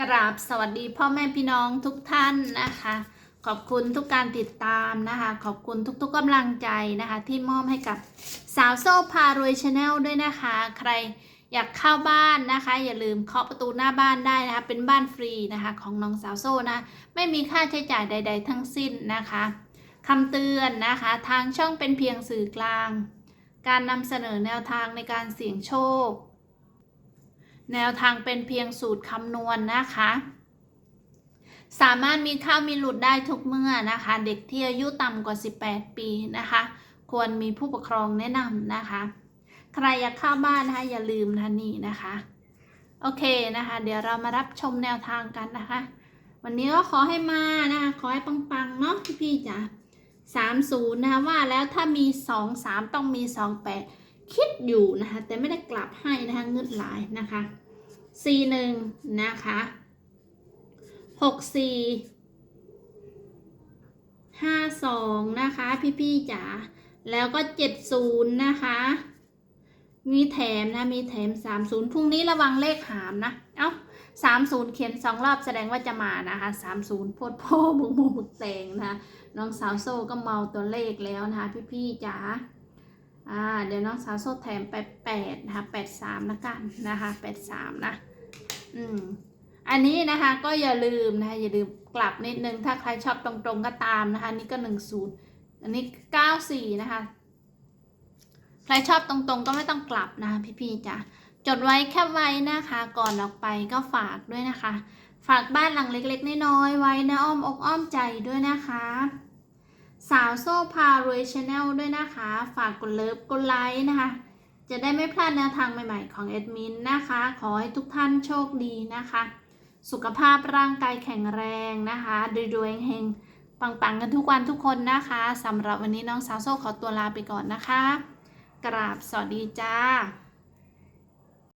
กราบสวัสดีพ่อแม่พี่น้องทุกท่านนะคะ ขอบคุณทุกการติดตามนะคะ ขอบคุณทุกๆกำลังใจนะคะ ที่มอบให้กับสาวโซ่พารวยชาแนลด้วยนะคะ ใครอยากเข้าบ้านนะคะ อย่าลืมเคาะประตูหน้าบ้านได้นะคะ เป็นบ้านฟรีนะคะ ของน้องสาวโซ่นะ ไม่มีค่าใช้จ่ายใด ๆ ทั้งสิ้นนะคะคำเตือนนะคะ ทางช่องเป็นเพียงสื่อกลาง การนำเสนอแนวทางในการเสี่ยงโชค แนวทางเป็นเพียงสูตรคำนวณนะคะ สามารถมีเข้ามีหลุดได้ทุกเมื่อนะคะ เด็กที่อายุต่ำกว่า 18 ปีนะคะ ควรมีผู้ปกครองแนะนำนะคะ ใครอยากเข้าบ้านนะคะอย่าลืมนะนี่นะคะ โอเคนะคะ เดี๋ยวเรามารับชมแนวทางกันนะคะ วันนี้ก็ขอให้มานะคะ ขอให้ปังๆเนาะพี่ๆจ๋าสามศูนย์นะคะว่าแล้วถ้ามีสองสามต้องมีสองแปด คิดอยู่นะคะแต่ไม่ได้กลับให้นะคะเงืดหลายนะคะสี่หนึ่งนะคะหกสี่ห้าสองนะคะพี่ๆจ๋าแล้วก็เจ็ดศูนย์นะคะมีแถมนะมีแถมสามศูนย์พรุ่งนี้ระวังเลขหามนะเอ้าสามศูนย์เขียนสองรอบแสดงว่าจะมานะคะสามศูนย์โพดโพบุกบุกบุกแตงนะคะน้องสาวโซ่ก็เมาตัวเลขแล้วนะคะพี่ๆจ๋า อ่าเดี๋ยวน้องสาวโซ่แถมไปแปดนะคะแปดสามนะกันนะคะแปดสามนะ อืมอันนี้นะคะก็อย่าลืมนะคะอย่าลืมกลับนิดนึงถ้าใครชอบตรงๆก็ตามนะคะนนี่ก็หนึ่งศูนย์อันนี้เก้าสี่นะคะใครชอบตรงๆก็ไม่ต้องกลับนะคะพี่ๆจ้ะจดไว้แคบไว้นะคะก่อนออกไปก็ฝากด้วยนะคะ ฝากบ้านหลังเล็กๆน้อยๆไว้นะอ้อมอกอ้อมใจด้วยนะคะ สาวโซ่พารวยชาแนลด้วยนะคะ ฝากกดเลิฟกดไลค์นะคะ จะได้ไม่พลาดแนวทางใหม่ๆของแอดมินนะคะ ขอให้ทุกท่านโชคดีนะคะ สุขภาพร่างกายแข็งแรงนะคะรวยๆเฮงๆปังๆกันทุกวันทุกคนนะคะสำหรับวันนี้น้องสาวโซ่ขอตัวลาไปก่อนนะคะ กราบสวัสดีจ้า